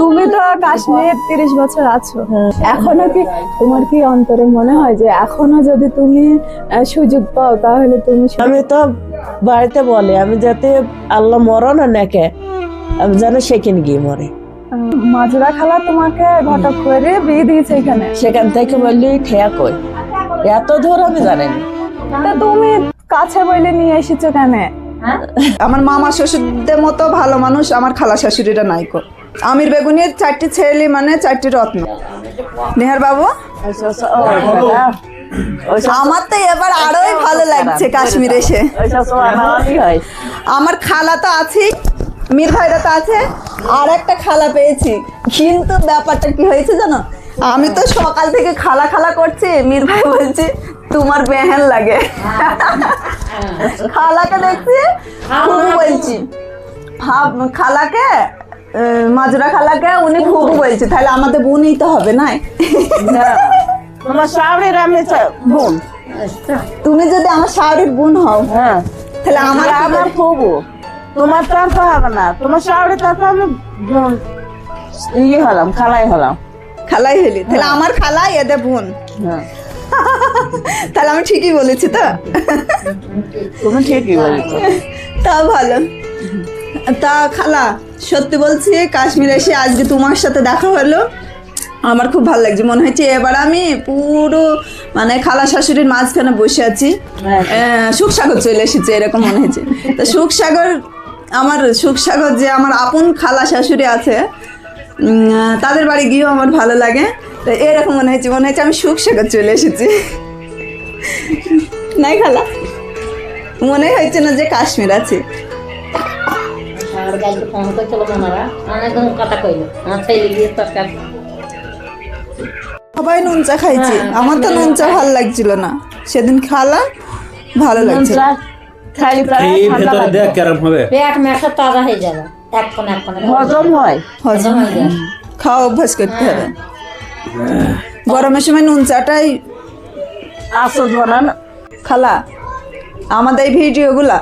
তুমি তো কাশ্মীর তিরিশ বছর আছো। এখনও কি তোমার কি অন্তরে মনে হয় যে এখনও যদি তুমি সুযোগ পাও তাহলে তুমি আমি তো বাড়িতে বলে আমি যাতে আল্লাহ মরো না নাকে আমি যেন সেখানে গিয়ে মরে। মাজরা খালা তোমাকে ঘটক করে বিয়ে দিয়েছে এখানে। সেখান থেকে বললি ঠেয়া কই? এত দূর আমি জানিনি তা তুমি কাছে বলে নিয়ে এসেছ কেন? আমার মামা শ্বশুরদের মতো ভালো মানুষ আমার খালা শাশুড়িরা নাইকো আমির বেগুনের চারটি ছেলে মানে চারটি রত্ন। নেহার বাবু? আমার তো এবার আরোই ভালো লাগছে কাশ্মীর এসে। আমার খালা তো আছেই মীর ভাইরা তো আছে, আর একটা খালা পেয়েছি। কিন্তু ব্যাপারটা কি হয়েছে জানো? আমি তো সকাল থেকে খালা খালা করছি, মীর ভাই বলছি, তোমার বেহেন লাগে। খালাকে দেখছি, খুব বলছি খালাকে মাজরা খালাকে উনি খুব বলছে তাহলে আমাদের বোনই তো হবে না? তোমার সামনের আমি বোন। তুমি যদি আমার শাড়ির বোন হও হ্যাঁ। তাহলে আমার আমার খুব তোমার তার তো হবে না। তোমার সামনে তারপর আমি বোন ইয়ে হলাম খালাই হলাম। খালাই হলি তাহলে আমার খালাই এদের বোন। হ্যাঁ। তাহলে আমি ঠিকই বলেছি তো? তুমি ঠিকই বলেছ। তা ভালো। তা খালা সত্যি বলছি কাশ্মীর এসে আজকে তোমার সাথে দেখা হলো। আমার খুব ভালো লাগছে। মনে হচ্ছে এবার আমি পুরো মানে খালা শাশুড়ির মাঝখানে বসে আছি। হ্যাঁ। সুখসাগর চলে এসেছে এরকম মনে হয়েছে তো সুখসাগর আমার সুখসাগর যে আমার আপন খালা শাশুড়ি আছে তাদের বাড়ি গিয়েও আমার ভালো লাগে। তো এরকম মনে হয়েছে মনে হচ্ছে আমি সুখসাগর চলে এসেছি। নাই খালা? মনে হয়েছে না যে কাশ্মীর আছে। আর গাড়িতে ফোন করেছিল ওনারা অনেকক্ষণ কথা কইলো। আমার ছেলে গিয়ে তরকারি সবাই নুন চা খাইছি আমার তো নুন চা ভালো লাগছিল না। সেদিন খালা ভালো লাগছে। খালি প্রায় এই ঠান্ডা ভেতরে দেখ কেরম হবে। পেট মেশা তাজা হয়ে যাবে। এক কোন এক কোন হজম হয়। হজম হয়ে। খাওয়া অভ্যাস করতে হবে। গরমের সময় নুন চাটাই আসল বানান। খালা আমাদের এই ভিডিওগুলা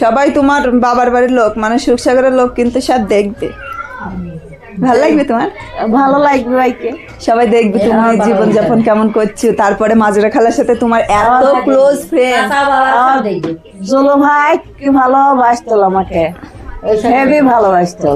সবাই তোমার বাবার বাড়ির লোক মানে সুখসাগরের লোক কিন্তু সব দেখবে। ভালো লাগবে তোমার? ভালো লাগবে ভাইকে। সবাই দেখবে তুমি জীবনযাপন কেমন করছ। তারপরে মাজরা খালার সাথে তোমার এত ক্লোজ ফ্রেন্ড জলো ভাই কি ভালোবাসতো আমাকে। হেভি ভালোবাসতো।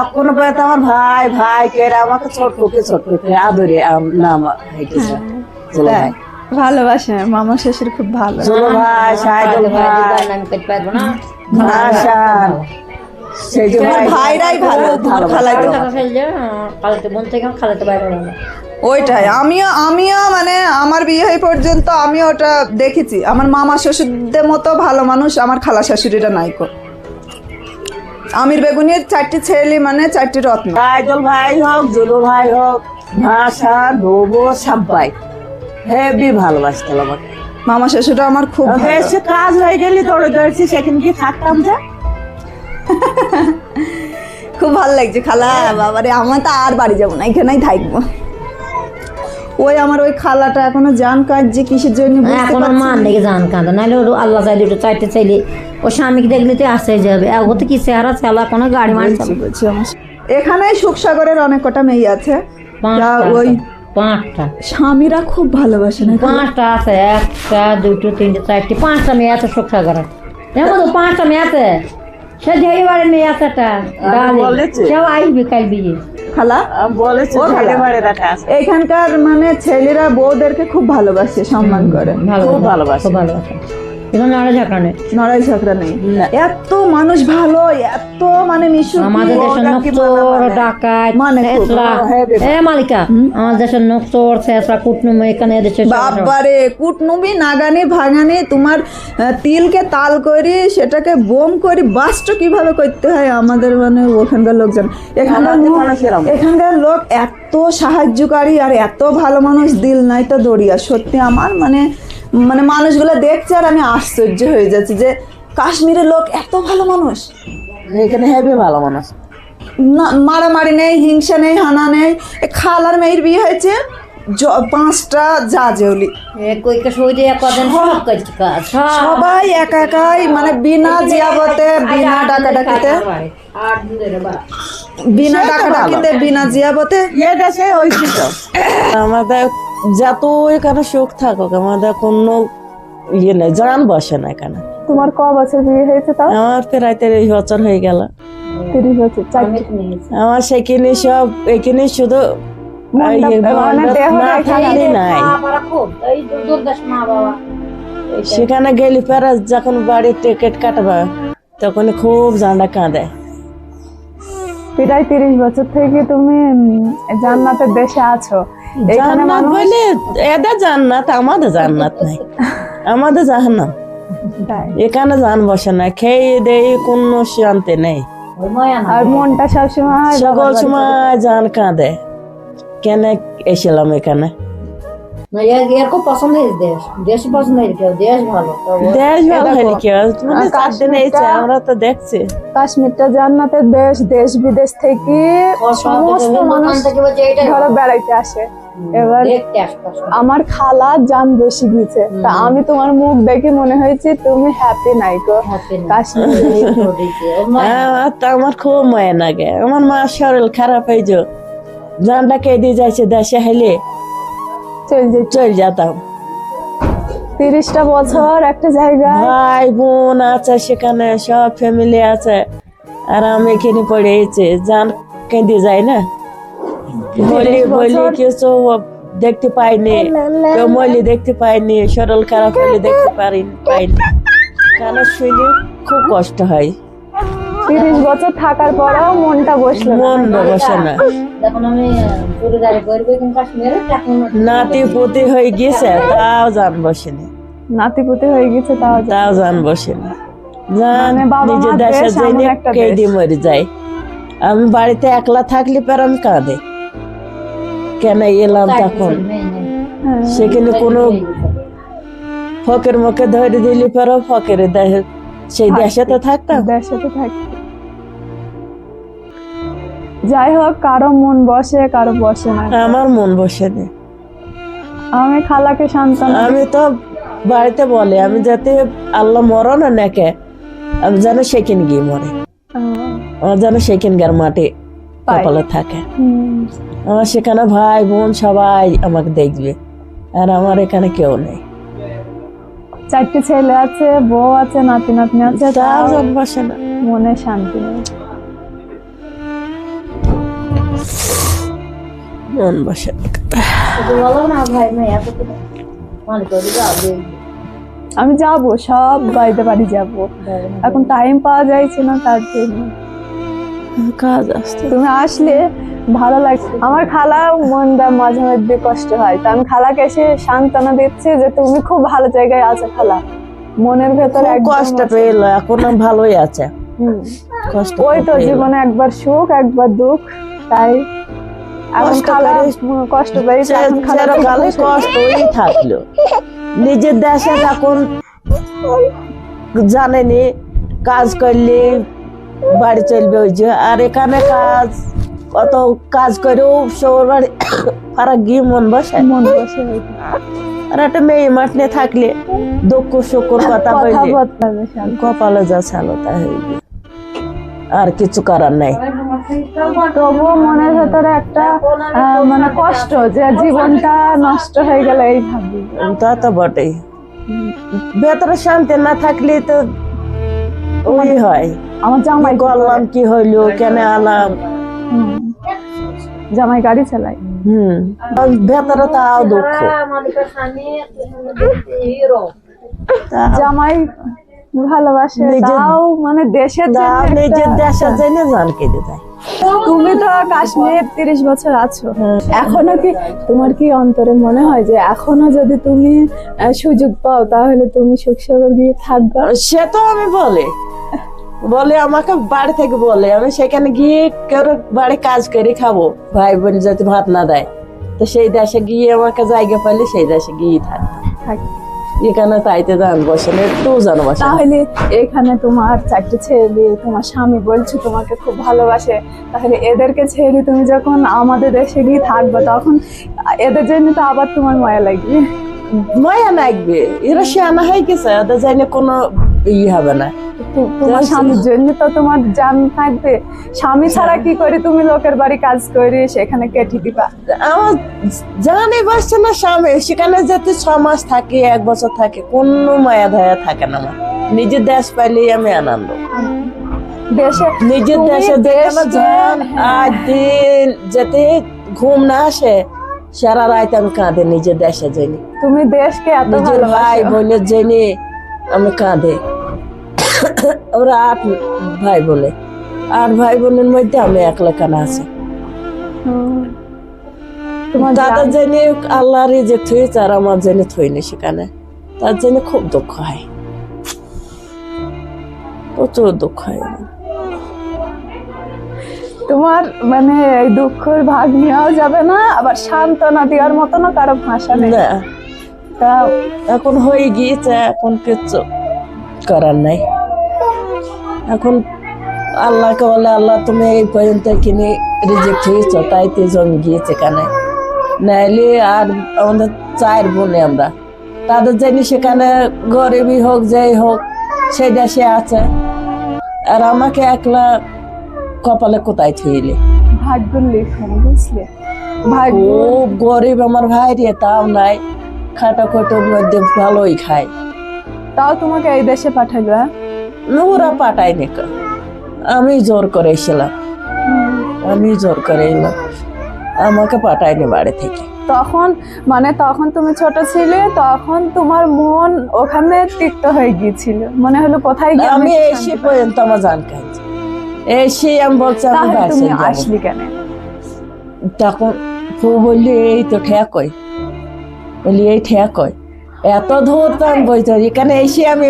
এখন পর্যন্ত আমার ভাই ভাই কে আমাকে ছোট ছোট আদরে নাম হইতেছে জলো ভাই। ভালোবাসে মামা শ্বশুর খুব ভালো জলো ভাই সাইদুল ভাই আমি করতে পারব না হাসান সেই যে ভাইরাই ভালো তোমার খালাই তো টাকা ফেললে খালাতে বোন থেকে খালাতে বাইরে না ওইটাই আমিও আমিও মানে আমার বিয়ে হয়ে পর্যন্ত আমি ওটা দেখেছি আমার মামা শ্বশুরদের মতো ভালো মানুষ আমার খালা শাশুড়িরা নাইকো আমির বেগুনের চারটি ছেলে মানে চারটি রত্ন ভাই হোক জুলু ভাই হোক ভাষা নবো সবাই হেভি ভালোবাসতো আমাকে মামা শ্বশুররা আমার খুব। বেশি কাজ হয়ে গেলি তোরে ধরছি সেখানে কি থাকতাম যে? খুব ভালো লাগছে খালা বাবারে আমার তো আর বাড়ি যাব না এখানেই থাকব। ওই আমার ওই খালাটা এখনও জান কাজ যে কিসের জন্য এখন মান দেখে জান কাঁদে নাহলে ওর আল্লাহ চাইলে একটু চাইতে চাইলে ও স্বামীকে দেখলে তো আসে যাবে। ও তো কি চেহারা চালা কোনো গাড়ি মারি বুঝছি, বুঝছি এখানে সুখসাগরের অনেক কটা মেয়ে আছে। ওই পাঁচটা। স্বামীরা খুব ভালোবাসে না পাঁচটা আছে একটা দুটো তিনটে চারটে পাঁচটা মেয়ে আছে দেখো তো পাঁচটা মেয়ে আছে। সে যেই বাড়ির মেয়ে আছে একটা? সেও আসবে কাল বিয়ে। খালা? এখানকার মানে ছেলেরা বউদেরকে খুব ভালোবাসে সম্মান করে। ভালো খুব ভালোবাসে। ভালোবাসে। এখানে লড়াই ঝগড়া নেই। নড়াই ঝগড়া নেই। এত মানুষ ভালো এত মানে মিশুক আমাদের দেশের নকচোর ডাকাত মানে এ মালিকা আমাদের দেশের ছেঁচড়া কুটনুম এখানে বাবারে কুটনুবি নাগানি ভাঙানি তোমার তিলকে তাল করি সেটাকে বোম করি বাস্ট কীভাবে করতে হয় আমাদের মানে ওখানকার লোকজন? এখানকার লোক- এখানকার লোক এত সাহায্যকারী আর এত ভালো মানুষ দিল নাই তো দরিয়া সত্যি আমার মানে মানে মানুষগুলো দেখছে আর আমি আশ্চর্য হয়ে যাচ্ছি যে কাশ্মীরের লোক এত ভালো মানুষ। এখানে হেভি ভালো মানুষ। না মারামারি নেই হিংসা নেই হানা নেই। এ খালার মেয়ের বিয়ে হয়েছে পাঁচটা যা সব সবাই একা একাই মানে বিনা জিয়াবতে বিনা দিনের বা বিনা টাকা ডাকিতে বিনা জিয়াবতে। এটা সে ঐতিহ্য। আমাদের যত এখানে সুখ থাকুক আমাদের কোনো ইয়ে নেই জান বসে না এখানে। তোমার ক বছর বিয়ে হয়েছে তাও? আমার প্রায় তিরিশ বছর হয়ে গেল। তিরিশ বছর আমার সেখানে সব এখানে শুধু সেখানে গেলি পরে যখন বাড়ির টিকিট কাটবা তখন খুব জানা কাঁদে। প্রায় তিরিশ বছর থেকে তুমি জান্নাতের দেশে আছো। জান্নাত বলে এদের জান্নাত আমাদের জান্নাত নাই। আমাদের জাহান্নাম। এখানে জান বসে না খেয়ে কোনো শান্তি নেই। আর মনটা সবসময় সকল সময় জান কাঁদে। কেন এসেলাম এখানে? দেশ। কাশ্মীরটা- আমরা তো দেখছি। কাশ্মীরটা জান্নাতের দেশ দেশ বিদেশ থেকে সমস্ত মানুষ ধরো বেড়াইতে আসে। এবার আমার খালা জান বসে গেছে। তা আমি তোমার মুখ দেখে মনে হয়েছে তুমি হ্যাপি নাই গো। কাশ্মীর আমার তো আমার খুব মায়া লাগে। আমার মা শরীর খারাপ হয়ে যো জানটা কে দিয়ে যাইছে দেশে হেলে? চল যে চল যেতাম। তিরিশটা বছর একটা জায়গায়। ভাই বোন আছে সেখানে সব ফ্যামিলি আছে। আর আমি এখানে পড়েছি জান কেঁদে যাই না? কিছু দেখতে পাইনি। কেউ মলি দেখতে পাইনি শরীর খারাপ হলে দেখতে পারি পাইনি। কেন শুনে খুব কষ্ট হয়। তিরিশ বছর থাকার পরেও মনটা বসল না। মন বসে না। নাতি পুতি হয়ে গেছে তাও জান বসেনি। নাতিপুতি হয়ে গেছে তাও তাও জান বসেনি। জান মানে নিজের দেশে দেশ যাই এমন একটা কে মরে যাই আমি বাড়িতে একলা থাকলে পর আমি কাঁদে। কেন এলাম তখন? হ্যাঁ। সেখানে কোনো ফকের মুখে ধরে দিলি পর ফকের সেই দেশে তো থাকতাম। দেশে তো থাকি যাই হোক কারও মন বসে কারও বসে না। আমার মন বসে নেই আমি খালাকে সান্ত্বনা আমি তো বাড়িতে বলে আমি যাতে আল্লাহ মরো না নাকে আমি যেন সেখানে গিয়ে মরে। আমার যেন সেখানকার মাটি পাই। কপালে থাকে। আমার সেখানে ভাই বোন সবাই আমাকে দেখবে। আর আমার এখানে কেউ নেই। চারটি ছেলে আছে বউ আছে নাতি নাতনি আছে তাও বসে না। মনে শান্তি নেই। মন বসে আমি যাব সব বাড়িতে বাড়ি যাব। এখন টাইম পাওয়া যাচ্ছে না তার জন্য। কাজ আসতে তুমি আসলে ভালো লাগছে আমার খালা মনটা মাঝে মধ্যে কষ্ট হয়। তা আমি খালাকে এসে সান্ত্বনা দিচ্ছি যে তুমি খুব ভালো জায়গায় আছো খালা। মনের ভেতরে খুব কষ্ট। পেল এখন ভালোই আছে। কষ্ট ওই তো জীবনে একবার সুখ একবার দুঃখ তাই এখন কষ্ট এখন খুশি। কষ্টই থাকল। নিজের দেশে যখন জানেনি কাজ করলে বাড়ি চলবে ওই যে। আর এখানে কাজ কত কাজ করেও সবার বাড়ি ফারাক গিয়ে মন বসে। মন বসে আর একটা মেয়ে মাঠ নিয়ে থাকলে দুঃখ সুখর কথা বেশাল। কপালে যা ছালো তা হয়ে আর কিছু করার নাই। তবুও মনের ভেতরে একটা মানে কষ্ট যে জীবনটা নষ্ট হয়ে গেল এই ভাবি তা তো বটেই। ভেতরে শান্তি না থাকলে তো ওই হয়। আমার জামাই করলাম কি হইল? কেন আলাম? জামাই গাড়ি চালাই হুম। ভেতরে তাও দুঃখ। জামাই ভালোবাসে তাও মানে দেশের জন্য নিজের দেশে জেনে জান কেটে দেয় তুমি তো কাশ্মীর তিরিশ বছর আছো। এখনও কি তোমার কি অন্তরে মনে হয় যে এখনও যদি তুমি সুযোগ পাও তাহলে তুমি সুখ সাগর গিয়ে থাকবা? সে তো আমি বলে। বলে আমাকে বাড়ি থেকে বলে আমি সেখানে গিয়ে কেউ বাড়ি কাজ করে খাব। ভাই বোন যাতে ভাত না দেয়। তো সেই দেশে গিয়ে আমাকে জায়গা পাইলে সেই দেশে গিয়ে থাক। এখানে তাইতে দান বসে না একটু জানো বসে। তাহলে এখানে তোমার চারটে ছেলে তোমার স্বামী বলছো তোমাকে খুব ভালোবাসে। তাহলে এদেরকে ছেড়ে তুমি যখন আমাদের দেশে গিয়ে থাকবে তখন এদের জন্য তো আবার তোমার মায়া লাগবে। মায়া লাগবে। এরা শিয়ানা হয়ে গেছে ওদের জানি কোনো ই হবে না। তোমার স্বামীর জন্য তো তোমার জান থাকবে। স্বামী ছাড়া কি করে তুমি লোকের বাড়ি কাজ করে সেখানে কেটে দিবা? আমার জানি বাসছে না স্বামী। সেখানে যেতে ছ মাস থাকে এক বছর থাকে কোনো মায়া ধয়া থাকে না আমার। নিজের দেশ পাইলেই আমি আনন্দ। দেশে নিজের দেশে জান আজ দিন যেতে ঘুম না আসে সারা রাত আমি কাঁদে নিজের দেশে যাইনি তুমি দেশকে এত নিজের ভাই বোনের জেনে আমি কাঁদে। ওরা আট ভাই বলে। আট ভাই বোনের মধ্যে আমি একলা কানা আছি? তাদের জান- আল্লাহর যে থুয়েছে আর আমার জন্য থইনি সেখানে। তার জন্য খুব দুঃখ হয়। প্রচুর দুঃখ হয়। তোমার মানে এই দুঃখের ভাগ নেওয়াও যাবে না আবার সান্ত্বনা দেওয়ার মতনও কারও ভাষা নেই। তা এখন হয়ে গিয়েছে এখন কিচ্ছু করার নাই। এখন আল্লাহকে বলে আল্লাহ তুমি এই পর্যন্ত কিনে রিজেক্ট হয়েছ তাই তো জমি গিয়েছে কানে নাইলে আর আমাদের চায়ের বোনে আমরা। তাদের জানি সেখানে গরিবই হোক যাই হোক সেটা সে আছে। আর আমাকে একলা কপালে কোথায় থইলে? ভাগ্য লেখন বুঝলে? ভাগ্য খুব গরিব আমার ভাই রে তাও নাই। খাটা খোটোর মধ্যে ভালোই খায়। তাও তোমাকে এই দেশে পাঠালো হ্যাঁ? ওরা পাঠায়নি কা। আমি জোর করে আমি জোর করে এলাম। আমাকে পাঠায়নি বাড়ি থেকে। তখন মানে তখন তুমি ছোট ছিলে তখন তোমার মন ওখানে তিক্ত হয়ে গিয়েছিল। মনে হলো কোথায় গিয়ে আমি এসে পর্যন্ত আমার জান খাইছি এসে আমি বলছি তুমি আসলি কেন? তখন ফু বললি এই তো ঠেক কই? বলি এই ঠেক কই? এত আমি বলতে এখানে এসে আমি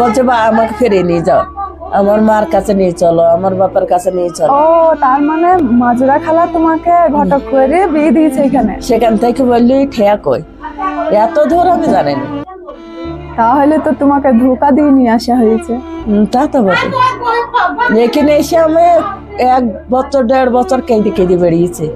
বলছে বা আমাকে ফিরে নিয়ে যাও। আমার মার কাছে নিয়ে চলো আমার বাবার কাছে নিয়ে চলো। ও তার মানে মাজরা খালা তোমাকে ঘটক করে বিয়ে দিয়েছে এখানে? সেখান থেকে বললি ঠেক কই? এত দূর আমি জানি না তাহলে তো তোমাকে ধোকা দিয়ে নিয়ে আসা হয়েছে। তা তো বটে। এখানে এসে আমি এক বছর দেড় বছর কেঁদে কেঁদে বেরিয়েছি।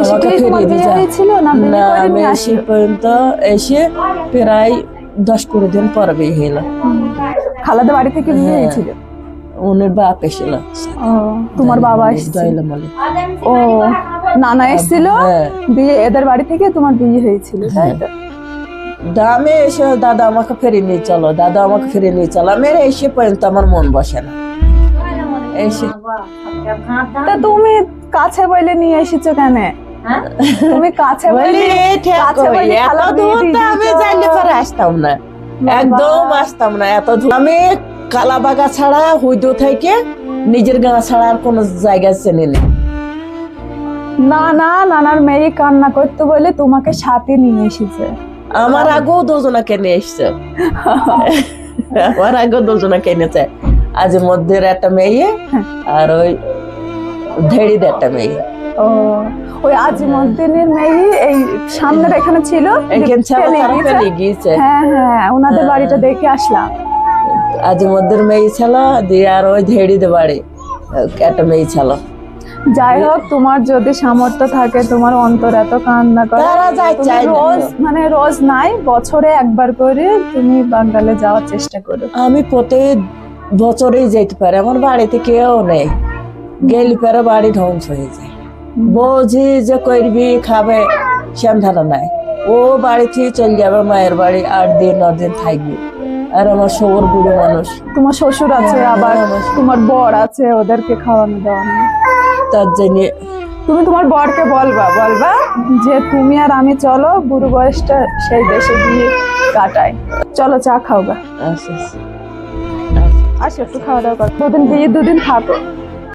এসে কি তোমার বিয়ে হয়েছিল না আমি এসে পর্যন্ত এসে প্রায় দশ কুড়ি দিন পর বিয়ে হইল। খালাদের বাড়ি থেকে বিয়ে হ্যাঁ। হয়েছিল উনির বাপ এসেছিল। ও তোমার বাবা এসেছিল ও নানা এসেছিল? হ্যাঁ। দিয়ে এদের বাড়ি থেকে তোমার বিয়ে হয়েছিল তাই তো? দামে এসে দাদা আমাকে ফিরে নিয়ে চলো। দাদা আমাকে ফিরে নিয়ে চলো। আমি আর এসে পর্যন্ত আমার মন বসে না। এসে তা তুমি কাছে বলে নিয়ে এসেছ কেন? তুমি কাছে বলি এত দূর তো আমি জানলে পরে আসতাম না। একদম আসতাম না এত দূর। আমি কালাবাগা ছাড়া হুইদু থেকে নিজের গাঁ ছাড়া আর কোনো জায়গা চেনে নেই না না নানার মেয়ে কান্না করতে বলে তোমাকে সাথে নিয়ে এসেছে। আমার আগেও দুজনাকে নিয়ে এসছে। আমার আগেও দুজনাকে এনেছে। আজ মধ্যের একটা মেয়ে আর ওই ধেড়ির একটা মেয়ে। ও ওই আজিমুদ্দিনের মেয়ে এই সামনের এখানে ছিল। গিয়েছে। হ্যাঁ হ্যাঁ ওনাদের বাড়িটা দেখে আসলাম। আজ মেয়ে ছিল দিয়ে আর ওই ধেড়িতে বাড়ি একটা মেয়ে ছিল। যাই হোক তোমার যদি সামর্থ্য থাকে তোমার অন্তর এত কান্না করে। রোজ মানে রোজ নাই বছরে একবার করে তুমি বাঙ্গালে যাওয়ার চেষ্টা করো। আমি প্রতি বছরেই যেতে পারি আমার বাড়িতে কেউ নেই। গেলে পরে বাড়ি ধ্বংস হয়ে যায়। বুঝি যে করবি খাবে সন্ধান নাই। ও বাড়ি থেকে চলে যাবে মায়ের বাড়ি আট দিন ন দিন থাকবে। আর আমার সবর বুড়ো মানুষ। তোমার শ্বশুর আছে হ্যাঁ, আবার তোমার বর আছে ওদেরকে খাওয়ানো দাওয়ানো। তার জন্য তুমি তোমার বরকে বলবা বলবা যে তুমি আর আমি চলো বুড়ো বয়সটা সেই দেশে গিয়ে কাটাই। চলো চা খাও গা। আচ্ছা আচ্ছা। আসো একটু খাওয়া দাওয়া করো। দুদিন গিয়ে দুদিন থাকো।